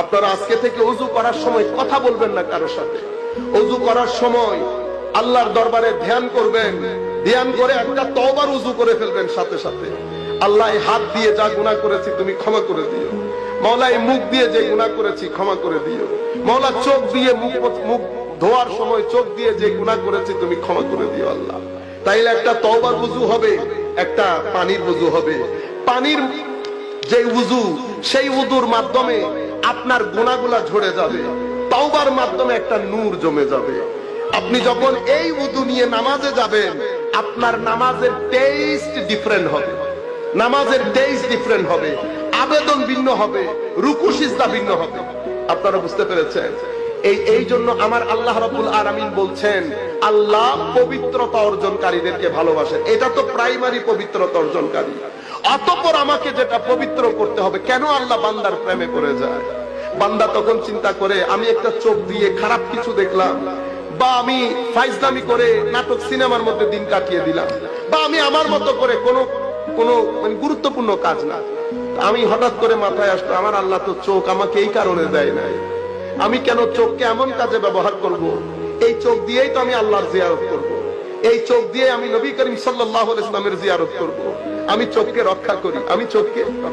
আপনারা আজকে থেকে অজু করার সময় কথা বলবেন না কারোর সাথে। অজু করার সময় আল্লাহর দরবারে ধ্যান করবেন। ধ্যান করে একটা তওবার উজু করে ফেলবেন সাথে সাথে। আল্লাহ হাত দিয়ে যা গুনাহ করেছি তুমি ক্ষমা করে দিও। মৌলা এই মুখ দিয়ে যে গুনাহ করেছি ক্ষমা করে দিও। মৌলা চোখ দিয়ে মুখ মুখ ধোয়ার সময় চোখ দিয়ে যে গুনাহ করেছি তুমি ক্ষমা করে দিও আল্লাহ। তাইলে একটা তওবার উজু হবে, একটা পানির উজু হবে। পানির যে উজু, সেই উজুর মাধ্যমে আপনার গুণাগুলা ঝরে যাবে। তাওবার মাধ্যমে একটা নূর জমে যাবে। আপনি যখন এই উদু নিয়ে নামাজে যাবেন, আপনার নামাজের টেস্ট ডিফারেন্ট হবে। নামাজের টেস্ট ডিফারেন্ট হবে। আবেদন ভিন্ন হবে। রুকু সিজদা ভিন্ন হবে। আপনারা বুঝতে পেরেছেন? এই এই জন্য আমার আল্লাহ রাব্বুল আলামিন বলছেন, আল্লাহ পবিত্রতা অর্জনকারীদেরকে ভালোবাসেন। এটা তো প্রাইমারি পবিত্রতা অর্জনকারী। অতঃপর আমাকে যেটা পবিত্র করতে হবে, কেন আল্লাহ বান্দার প্রেমে পড়ে যায়? বান্দা তখন চিন্তা করে, আমি একটা চোখ দিয়ে খারাপ কিছু দেখলাম, বা আমি ফাইজলামি করে নাটক সিনেমার মধ্যে দিন কাটিয়ে দিলাম, বা আমি আমার মতো করে কোনো কোনো মানে গুরুত্বপূর্ণ কাজ না আমি হঠাৎ করে মাথায় আসলো, আমার আল্লাহ তো চোখ আমাকে এই কারণে দেয় নাই আমি কেন চোখকে এমন কাজে ব্যবহার করব। এই চোখ দিয়েই তো আমি আল্লাহর জিয়ারত করব। এই চোখ দিয়ে আমি নবী করিম সাল্লাহ ইসলামের জিয়ারত করব। আমি চোখকে রক্ষা করি, আমি চোখকে রক্ষা।